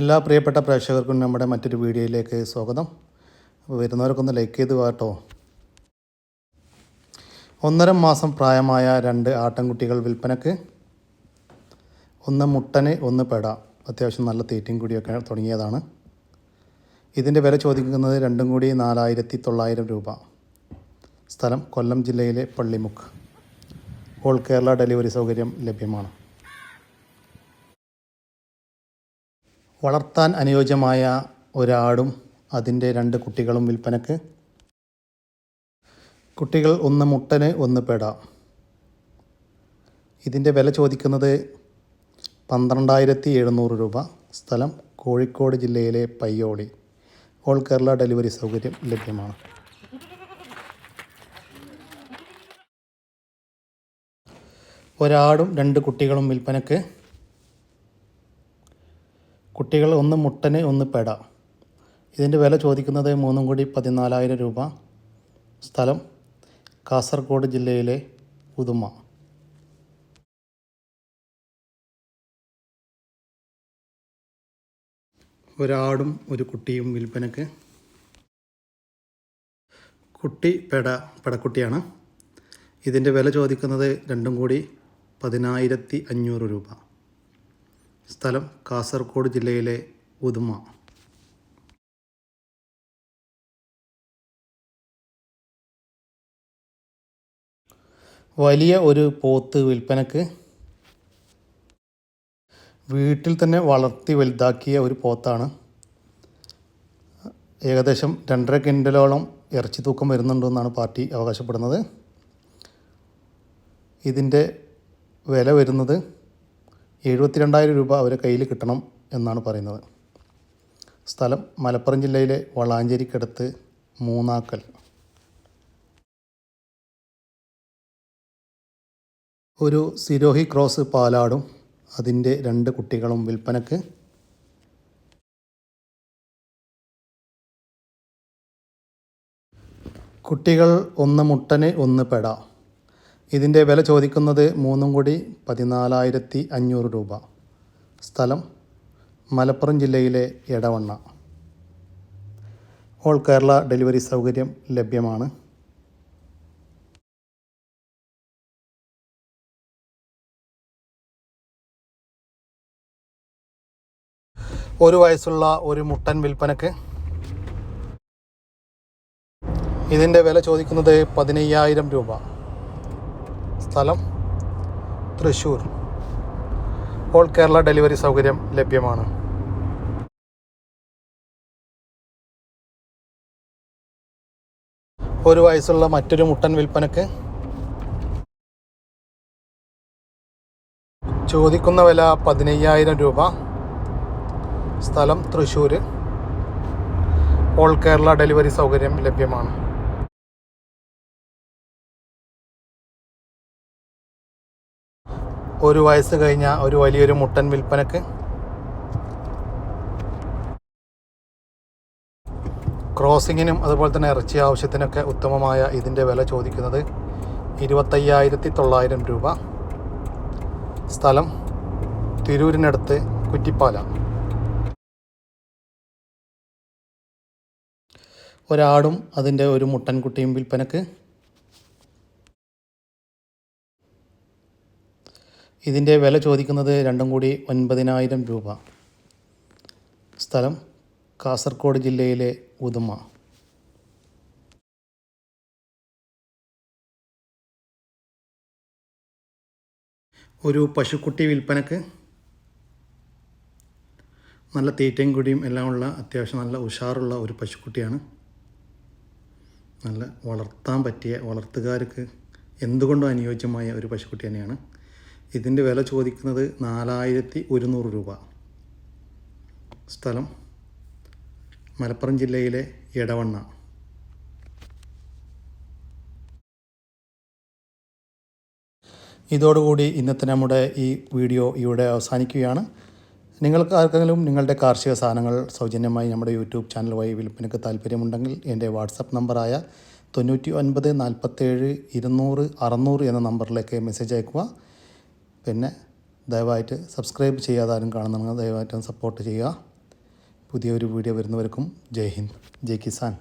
എല്ലാ പ്രിയപ്പെട്ട പ്രേക്ഷകർക്കും നമ്മുടെ മറ്റൊരു വീഡിയോയിലേക്ക് സ്വാഗതം. അപ്പോൾ വരുന്നവർക്കൊന്ന് ലൈക്ക് ചെയ്ത് കേട്ടോ ഒന്നര മാസം പ്രായമായ രണ്ട് ആട്ടൻകുട്ടികൾ വിൽപ്പനക്ക് ഒന്ന് മുട്ടന് ഒന്ന് പെട. അത്യാവശ്യം നല്ല തീറ്റയും കൂടിയൊക്കെ തുടങ്ങിയതാണ്. ഇതിന്റെ വില ചോദിക്കുന്നത് രണ്ടും കൂടി നാലായിരത്തി തൊള്ളായിരം രൂപ. സ്ഥലം കൊല്ലം ജില്ലയിലെ പള്ളിമുക്ക്. ഓൾ കേരള ഡെലിവറി സൗകര്യം ലഭ്യമാണ്. വളർത്താൻ അനുയോജ്യമായ ഒരാടും അതിന്റെ രണ്ട് കുട്ടികളും വിൽപ്പനക്ക്. കുട്ടികൾ ഒന്ന് മുട്ടന് ഒന്ന് പെട. ഇതിന്റെ വില ചോദിക്കുന്നത് പന്ത്രണ്ടായിരത്തി എഴുന്നൂറ് രൂപ. സ്ഥലം കോഴിക്കോട് ജില്ലയിലെ പയ്യോളി. ഓൾ കേരള ഡെലിവറി സൗകര്യം ലഭ്യമാണ്. ഒരാടും രണ്ട് കുട്ടികളും വിൽപ്പനക്ക്. കുട്ടികൾ ഒന്ന് മുട്ടന് ഒന്ന് പെട. ഇതിന്റെ വില ചോദിക്കുന്നത് മൂന്നും കൂടി പതിനാലായിരം രൂപ. സ്ഥലം കാസർഗോഡ് ജില്ലയിലെ ഉദുമ ഒരാടും ഒരു കുട്ടിയും വിൽപ്പനക്ക് കുട്ടി പെട പെടക്കുട്ടിയാണ്. ഇതിന്റെ വില ചോദിക്കുന്നത് രണ്ടും കൂടി പതിനായിരത്തി അഞ്ഞൂറ് രൂപ. സ്ഥലം കാസർഗോഡ് ജില്ലയിലെ ഉദുമ. വലിയ ഒരു പോത്ത് വിൽപ്പനക്ക് വീട്ടിൽ തന്നെ വളർത്തി വലുതാക്കിയ ഒരു പോത്താണ്. ഏകദേശം രണ്ടര കിൻഡലോളം ഇറച്ചി തൂക്കം വരുന്നുണ്ടെന്നാണ് പാർട്ടി അവകാശപ്പെടുന്നത്. ഇതിന്റെ വില വരുന്നത് എഴുപത്തിരണ്ടായിരം രൂപ അവരെ കയ്യിൽ കിട്ടണം എന്നാണ് പറയുന്നത്. സ്ഥലം മലപ്പുറം ജില്ലയിലെ വളാഞ്ചേരിക്കടുത്ത് മൂന്നാക്കൽ. ഒരു സിരോഹി ക്രോസ് പാലാടും അതിന്റെ രണ്ട് കുട്ടികളും വിൽപ്പനക്ക്. കുട്ടികൾ ഒന്ന് മുട്ടന് ഒന്ന് പെട. ഇതിന്റെ വില ചോദിക്കുന്നത് മൂന്നും കൂടി പതിനാലായിരത്തി അഞ്ഞൂറ് രൂപ. സ്ഥലം മലപ്പുറം ജില്ലയിലെ എടവണ്ണ. ഓൾ കേരള ഡെലിവറി സൗകര്യം ലഭ്യമാണ്. ഒരു വയസ്സുള്ള ഒരു മുട്ടൻ വിൽപ്പനക്ക് ഇതിന്റെ വില ചോദിക്കുന്നത് പതിനയ്യായിരം രൂപ. സ്ഥലം തൃശ്ശൂർ. ഓൾ കേരള ഡെലിവറി സൗകര്യം ലഭ്യമാണ്. ഒരു വയസ്സുള്ള മറ്റൊരു മുട്ടൻ വിൽപ്പനക്ക് ചോദിക്കുന്ന വില പതിനയ്യായിരം രൂപ. സ്ഥലം തൃശ്ശൂർ. ഓൾ കേരള ഡെലിവറി സൗകര്യം ലഭ്യമാണ്. ഒരു വയസ്സ് കഴിഞ്ഞ ഒരു വലിയൊരു മുട്ടൻ വിൽപ്പനക്ക് ക്രോസിങ്ങിനും അതുപോലെ തന്നെ ഇറച്ചി ആവശ്യത്തിനൊക്കെ ഉത്തമമായ ഇതിന്റെ വില ചോദിക്കുന്നത് ഇരുപത്തയ്യായിരത്തി തൊള്ളായിരം രൂപ. സ്ഥലം തിരൂരിനടുത്ത് കുറ്റിപ്പാല. ഒരാടും അതിന്റെ ഒരു മുട്ടൻകുട്ടിയും വിൽപ്പനക്ക് ഇതിന്റെ വില ചോദിക്കുന്നത് രണ്ടും കൂടി ഒൻപതിനായിരം രൂപ. സ്ഥലം കാസർഗോഡ് ജില്ലയിലെ ഉദുമ. ഒരു പശുക്കുട്ടി വിൽപ്പനക്ക് നല്ല തീറ്റയും കുടിയും എല്ലാം ഉള്ള അത്യാവശ്യം നല്ല ഉഷാറുള്ള ഒരു പശുക്കുട്ടിയാണ്. നല്ല വളർത്താൻ പറ്റിയ വളർത്തുകാർക്ക് എന്തുകൊണ്ടും അനുയോജ്യമായ ഒരു പശുക്കുട്ടി തന്നെയാണ്. ഇതിന്റെ വില ചോദിക്കുന്നത് നാലായിരത്തി ഒരുന്നൂറ് രൂപ. സ്ഥലം മലപ്പുറം ജില്ലയിലെ എടവണ്ണ. ഇതോടുകൂടി ഇന്നത്തെ നമ്മുടെ ഈ വീഡിയോ ഇവിടെ അവസാനിക്കുകയാണ്. നിങ്ങൾക്ക് ആർക്കെങ്കിലും നിങ്ങളുടെ കാർഷിക സാധനങ്ങൾ സൗജന്യമായി നമ്മുടെ യൂട്യൂബ് ചാനൽ വഴി വിൽപ്പനയ്ക്ക് താല്പര്യമുണ്ടെങ്കിൽ എന്റെ വാട്സപ്പ് നമ്പറായ തൊണ്ണൂറ്റി ഒൻപത് നാൽപ്പത്തേഴ് ഇരുന്നൂറ് അറുന്നൂറ് എന്ന നമ്പറിലേക്ക് മെസ്സേജ് അയക്കുക പിന്നെ ദയവായിട്ട് സബ്സ്ക്രൈബ് ചെയ്യാതെ ആരും കാണുന്നുണ്ടെങ്കിൽ ദയവായിട്ട് സപ്പോർട്ട് ചെയ്യുക. പുതിയൊരു വീഡിയോ വരുന്നവർക്കും ജയ് ഹിന്ദ് ജയ് കിസാൻ.